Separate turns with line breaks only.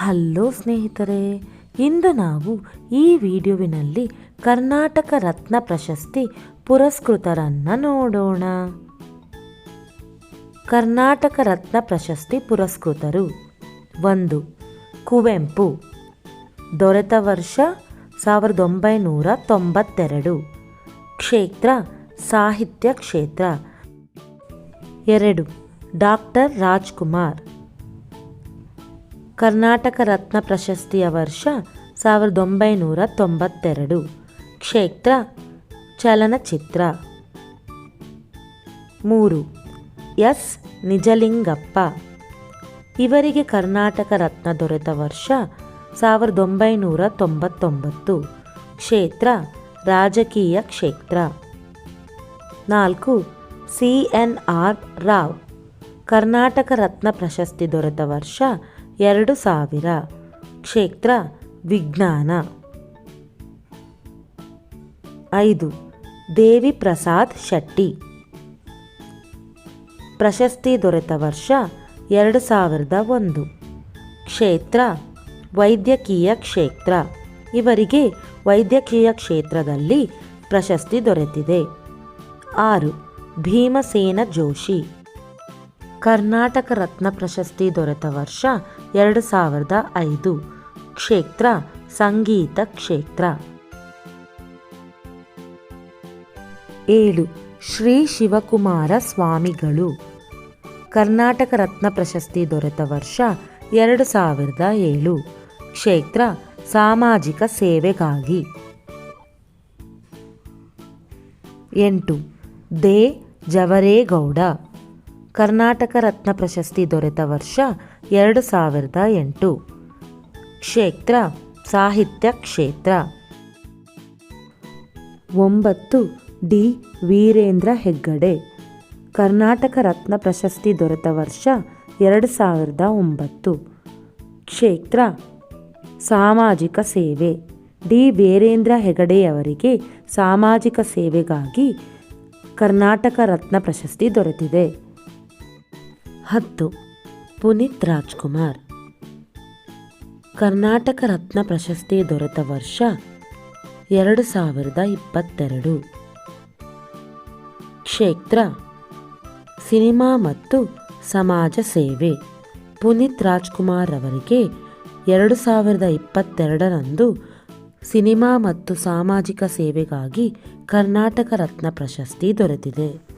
Hello ಸ್ನೇಹಿತರೆ, ಇಂದು ನಾವು ಈ ವಿಡಿಯೋವಿನಲ್ಲಿ ಕರ್ನಾಟಕ ರತ್ನ ಪ್ರಶಸ್ತಿ ಪುರಸ್ಕೃತರನ್ನು ನೋಡೋಣ. ಕರ್ನಾಟಕ ರತ್ನ ಪ್ರಶಸ್ತಿ ಪುರಸ್ಕೃತರು ಒಂದು, ಕುವೆಂಪು, ದೊರೆತ ವರ್ಷ ಸಾವಿರದ ಒಂಬೈನೂರ ತೊಂಬತ್ತೆರಡು, ಕ್ಷೇತ್ರ, ಸಾಹಿತ್ಯ ಕ್ಷೇತ್ರ. ಎರಡು, ಡಾಕ್ಟರ್ ರಾಜ್ಕುಮಾರ್. ಕರ್ನಾಟಕ ರತ್ನ ಪ್ರಶಸ್ತಿಯ ವರ್ಷ ಸಾವಿರದ ಒಂಬೈನೂರ ತೊಂಬತ್ತೆರಡು. ಕ್ಷೇತ್ರ, ಚಲನಚಿತ್ರ. ಮೂರು, ಎಸ್. ನಿಜಲಿಂಗಪ್ಪ. ಇವರಿಗೆ ಕರ್ನಾಟಕ ರತ್ನ ದೊರೆತ ವರ್ಷ ಸಾವಿರದ ಒಂಬೈನೂರ ತೊಂಬತ್ತೊಂಬತ್ತು. ಕ್ಷೇತ್ರ, ರಾಜಕೀಯ ಕ್ಷೇತ್ರ. ನಾಲ್ಕು, C N R Rao. Karnataka Ratna ಪ್ರಶಸ್ತಿ ದೊರೆತ ವರ್ಷ ಎರಡು ಸಾವಿರ. ಕ್ಷೇತ್ರ ವಿಜ್ಞಾನ. ಐದು. ದೇವಿ ಪ್ರಸಾದ್ ಶೆಟ್ಟಿ. ಪ್ರಶಸ್ತಿ ದೊರೆತ ವರ್ಷ ಎರಡು ಸಾವಿರದ ಒಂದು. ಕ್ಷೇತ್ರ ವೈದ್ಯಕೀಯ ಕ್ಷೇತ್ರ. ಇವರಿಗೆ ವೈದ್ಯಕೀಯ ಕ್ಷೇತ್ರದಲ್ಲಿ ಪ್ರಶಸ್ತಿ ದೊರೆತಿದೆ. ಆರು. ಭೀಮಸೇನ ಜೋಶಿ. ಕರ್ನಾಟಕ ರತ್ನ ಪ್ರಶಸ್ತಿ ದೊರೆತ ವರ್ಷ ಎರಡು ಸಾವಿರದ ಐದು. ಕ್ಷೇತ್ರ, ಸಂಗೀತ ಕ್ಷೇತ್ರ. ಏಳು. ಶ್ರೀ ಶಿವಕುಮಾರ ಸ್ವಾಮಿಗಳು. ಕರ್ನಾಟಕ ರತ್ನ ಪ್ರಶಸ್ತಿ ದೊರೆತ ವರ್ಷ ಎರಡು ಸಾವಿರದ ಏಳು. ಕ್ಷೇತ್ರ, ಸಾಮಾಜಿಕ ಸೇವೆಗಾಗಿ. ಎಂಟು. ದೇ. ಜವರೇಗೌಡ. ಕರ್ನಾಟಕ ರತ್ನ ಪ್ರಶಸ್ತಿ ದೊರೆತ ವರ್ಷ ಎರಡು ಸಾವಿರದ ಎಂಟು. ಕ್ಷೇತ್ರ, ಸಾಹಿತ್ಯ ಕ್ಷೇತ್ರ. ಒಂಬತ್ತು ಡಿ ವೀರೇಂದ್ರ ಹೆಗ್ಗಡೆ. ಕರ್ನಾಟಕ ರತ್ನ ಪ್ರಶಸ್ತಿ ದೊರೆತ ವರ್ಷ ಎರಡು ಸಾವಿರದ ಒಂಬತ್ತು. ಕ್ಷೇತ್ರ, ಸಾಮಾಜಿಕ ಸೇವೆ. ಡಿ ವೀರೇಂದ್ರ ಹೆಗಡೆಯವರಿಗೆ ಸಾಮಾಜಿಕ ಸೇವೆಗಾಗಿ ಕರ್ನಾಟಕ ರತ್ನ ಪ್ರಶಸ್ತಿ ದೊರೆತಿದೆ. ಹತ್ತು. ಪುನೀತ್ ರಾಜ್ಕುಮಾರ್. ಕರ್ನಾಟಕ ರತ್ನ ಪ್ರಶಸ್ತಿ ದೊರೆತ ವರ್ಷ ಎರಡು ಸಾವಿರದ ಇಪ್ಪತ್ತೆರಡು. ಕ್ಷೇತ್ರ, ಸಿನಿಮಾ ಮತ್ತು ಸಮಾಜ ಸೇವೆ. ಪುನೀತ್ ರಾಜ್ಕುಮಾರ್ ಅವರಿಗೆ ಎರಡು ಸಾವಿರದ ಇಪ್ಪತ್ತೆರಡರಂದು ಸಿನಿಮಾ ಮತ್ತು ಸಾಮಾಜಿಕ ಸೇವೆಗಾಗಿ ಕರ್ನಾಟಕ ರತ್ನ ಪ್ರಶಸ್ತಿ ದೊರೆತಿದೆ.